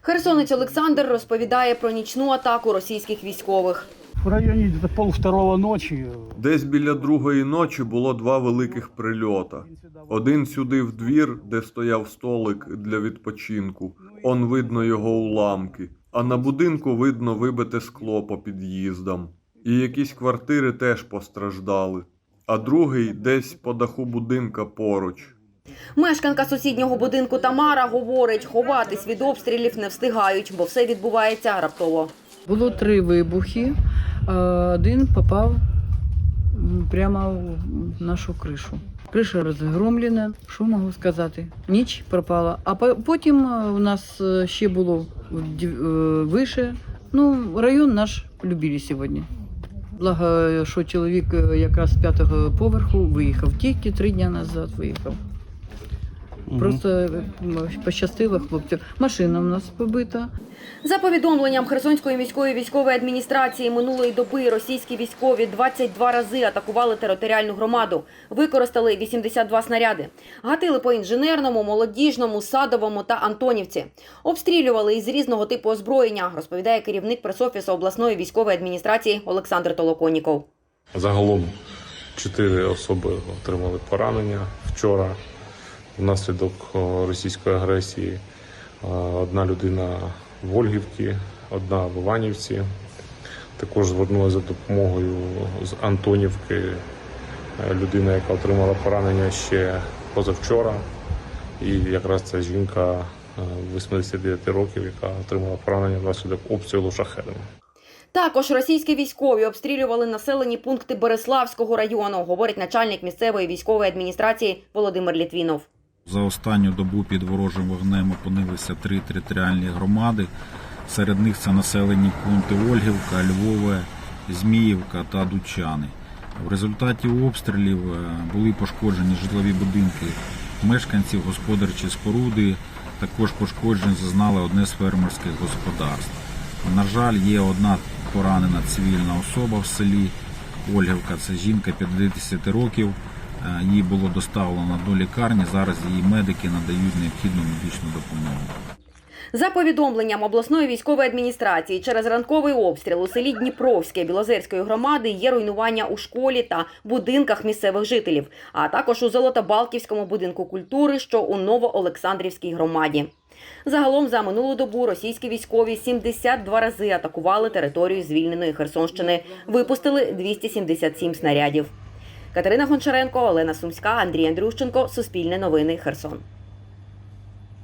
Херсонець Олександр розповідає про нічну атаку російських військових. В районе где-то полвторого ночи Десь біля другої ночі було два великих прильота. Один сюди в двір, де стояв столик для відпочинку. Он видно його уламки. А на будинку видно вибите скло по під'їздам. І якісь квартири теж постраждали. А другий десь по даху будинка поруч. Мешканка сусіднього будинку Тамара говорить, ховатись від обстрілів не встигають, бо все відбувається раптово. Було три вибухи. Один попав прямо в нашу кришу. Криша розгромлена. Що можу сказати? Ніч пропала. А по- потім е, у нас е, ще було е, вище. Ну, район наш любили сьогодні. Благо, що чоловік е, якраз з п'ятого поверху виїхав. Тільки три дні назад виїхав. Просто е, пощастило хлопцю. Машина в нас побита. За повідомленням Херсонської міської військової адміністрації минулої доби російські військові 22 рази атакували територіальну громаду. Використали 82 снаряди. Гатили по інженерному, молодіжному, садовому та Антонівці. Обстрілювали із різного типу озброєння, розповідає керівник пресофісу обласної військової адміністрації Олександр Толоконіков. Загалом чотири особи отримали поранення вчора внаслідок російської агресії. Е, Одна людина в Ольгівці, одна в Іванівці. Також звернулася за допомогою з Антонівки е, людина, яка отримала поранення ще позавчора. І якраз ця жінка е, 89 років, яка отримала поранення внаслідок обстрілу шахедами. Також російські військові обстрілювали населені пункти Береславського району, говорить начальник місцевої військової адміністрації Володимир Літвінов. За останню добу під ворожим вогнем опинилися три територіальні громади. Серед них це населені пункти Ольгівка, Львове, Зміївка та Дучани. В результаті обстрілів е, були пошкоджені житлові будинки мешканців, господарчі споруди. Також пошкоджень зазнали одне з фермерських господарств. На жаль, є одна поранена цивільна особа в селі Ольгівка. Це жінка 50 років. Е, Її було доставлено до лікарні. Зараз її медики надають необхідну медичну допомогу. За повідомленням обласної військової адміністрації, через ранковий обстріл у селі Дніпровське Білозерської громади є руйнування у школі та будинках місцевих жителів, а також у Золотобалківському будинку культури, що у Новоолександрівській громаді. Загалом за минулу добу російські військові 72 рази атакували територію звільненої Херсонщини, випустили 277 снарядів. Катерина Гончаренко, Олена Сумська, Андрій Андрющенко. Суспільне новини. Херсон.